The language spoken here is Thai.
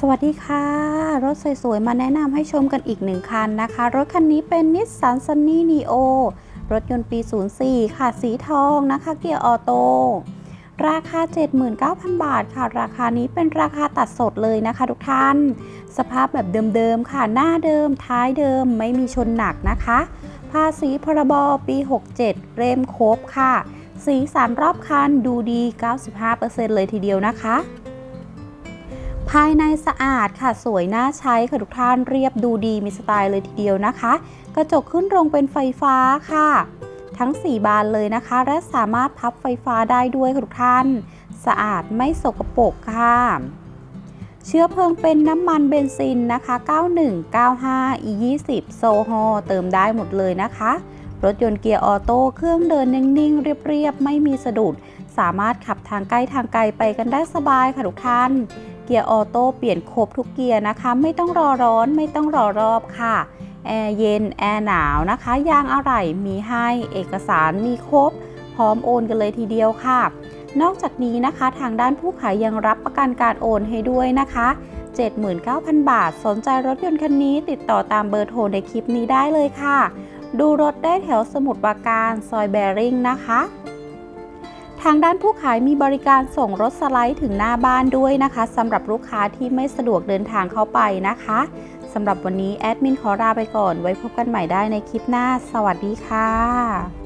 สวัสดีค่ะ รถสวยๆ มาแนะนำให้ชมกันอีกหนึ่งคันนะคะ รถคันนี้เป็น Nissan Sunny Neo รถยนต์ปี 04 ค่ะ สีทองนะคะ เกียร์ออโต้ราคา 79,000 บาทค่ะ ราคานี้เป็นราคาตัดสดเลยนะคะทุกท่าน สภาพแบบเดิมๆ ค่ะ หน้าเดิม ท้ายเดิม ไม่มีชนหนักนะคะ ภาษีพรบปี 67 เร่มครบค่ะ สีสันรอบคันดูดี 95%เลยทีเดียวนะคะ ภายในสะอาดค่ะสวยน่าใช้ค่ะทุกท่านเรียบดูดีมีสไตล์เลยทีเดียวนะคะ กระจกขึ้นลงเป็นไฟฟ้าค่ะ ทั้ง 4 บานเลยนะคะ และสามารถพับไฟฟ้าได้ด้วยค่ะทุกท่าน สะอาดไม่สกปรกค่ะ เชื้อเพลิงเป็นน้ำมันเบนซินนะคะ 9195 E20 โซฮอเติมได้หมดเลยนะคะรถยนต์เกียร์ออโต้เครื่องเดินนิ่งๆ เรียบๆ ไม่มีสะดุด สามารถขับทางใกล้ทางไกลไปกันได้สบายค่ะทุกท่าน เกียร์ออโต้เปลี่ยนครบทุกเกียร์นะคะ ไม่ต้องรอร้อนไม่ต้องรอรอบค่ะแอร์เย็นแอร์หนาวนะคะยางอะไหล่มีให้เอกสารมีครบ พร้อมโอนกันเลยทีเดียวค่ะ นอกจากนี้นะคะทางด้านผู้ขายยังรับประกันการโอนให้ด้วยนะคะ 79,000 บาท สนใจรถยนต์คันนี้ติดต่อตามเบอร์โทรในคลิปนี้ได้เลยค่ะ ดูรถได้แถวสมุทรปราการซอยแบริ่งนะคะ ทางด้านผู้ขายมีบริการส่งรถสไลด์ถึงหน้าบ้านด้วยนะคะสำหรับลูกค้าที่ไม่สะดวกเดินทางเข้าไปนะคะสำหรับวันนี้แอดมินขอลาไปก่อน ไว้พบกันใหม่ได้ในคลิปหน้า สวัสดีค่ะ